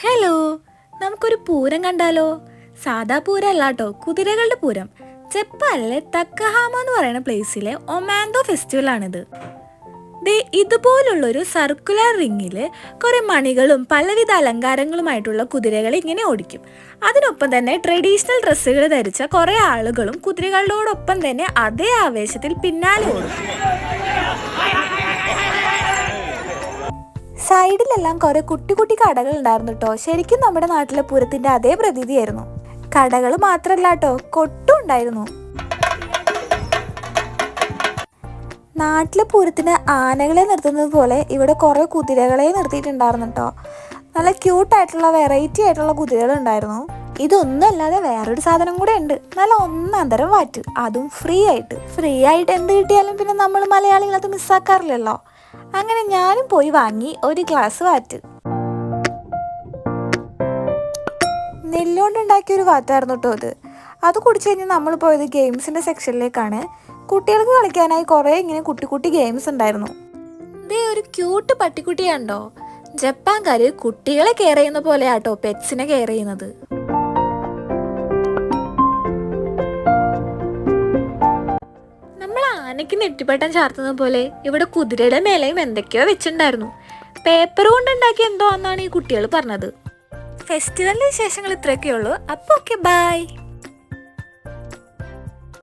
Hello നമുക്കൊരു പൂരം കണ്ടാലോ? സാധാ പൂരം അല്ലട്ടോ കുതിരകളുടെ പൂരം. ജപ്പാനിലെ തക്കഹാമ എന്ന് പറയുന്ന പ്ലേസിലെ ഒമാൻഡോ ഫെസ്റ്റിവൽ ആണിത്. ദേ ഇതുപോലുള്ളൊരു സർക്കുലർ റിങ്ങിൽ കുറെ മണികളും പലവിധ അലങ്കാരങ്ങളുമായിട്ടുള്ള കുതിരകൾ ഇങ്ങനെ ഓടിക്കും. അതിനൊപ്പം തന്നെ ട്രഡീഷണൽ ഡ്രസ്സുകൾ ധരിച്ച കുറെ ആളുകളും കുതിരകളോടൊപ്പം തന്നെ അതേ ആവേശത്തിൽ പിന്നാലെ ഓടും. സൈഡിലെല്ലാം കുറെ കുട്ടി കുട്ടി കടകൾ ഉണ്ടായിരുന്നു കേട്ടോ ശരിക്കും നമ്മുടെ നാട്ടിലെ പൂരത്തിന്റെ അതേ പ്രതീതിയായിരുന്നു. കടകൾ മാത്രല്ല കേട്ടോ കൊട്ടും ഉണ്ടായിരുന്നു. നാട്ടിലെ പൂരത്തിന് ആനകളെ നിർത്തുന്നത് പോലെ ഇവിടെ കുറെ കുതിരകളെ നിർത്തിയിട്ടുണ്ടായിരുന്നു കേട്ടോ നല്ല ക്യൂട്ടായിട്ടുള്ള വെറൈറ്റി ആയിട്ടുള്ള കുതിരകൾ ഉണ്ടായിരുന്നു. ഇതൊന്നും അല്ലാതെ വേറൊരു സാധനം കൂടെ ഉണ്ട്. നല്ല ഒന്നാന്തരം തരം വാറ്റ്. അതും ഫ്രീ ആയിട്ട്. ഫ്രീ ആയിട്ട് എന്ത് കിട്ടിയാലും പിന്നെ നമ്മൾ മലയാളികൾ അത് മിസ്സാക്കാറില്ലല്ലോ അങ്ങനെ ഞാനും പോയി വാങ്ങി ഒരു ഗ്ലാസ് വാറ്റ്. നെല്ലുകൊണ്ടുണ്ടാക്കിയ ഒരു വാറ്റായിരുന്നു കേട്ടോ അത് അത് കുടിച്ചു കഴിഞ്ഞാൽ നമ്മൾ പോയത് ഗെയിംസിന്റെ സെക്ഷനിലേക്കാണ്. കുട്ടികൾക്ക് കളിക്കാനായി കുറേ ഇങ്ങനെ കുട്ടി കുട്ടി ഗെയിംസ് ഉണ്ടായിരുന്നു. ദേ ഒരു ക്യൂട്ട് പട്ടിക്കുട്ടിയാണ്ടോ ജപ്പാൻകാര് കുട്ടികളെ കെയർ ചെയ്യുന്ന പോലെയാട്ടോ പെറ്റ്സിനെ കെയർ ചെയ്യുന്നത്. ആനയ്ക്ക് നെറ്റിപ്പട്ടം ചാർത്തുന്നത് പോലെ ഇവിടെ കുതിരയുടെ മേലെയും എന്തൊക്കെയോ വെച്ചിട്ടുണ്ടായിരുന്നു. പേപ്പർ കൊണ്ടുണ്ടാക്കി എന്തോ എന്നാണ് ഈ കുട്ടികൾ പറഞ്ഞത്. ഫെസ്റ്റിവലിന് വിശേഷങ്ങൾ ഇത്രയൊക്കെയുള്ളൂ അപ്പോൾ ഓക്കെ ബൈ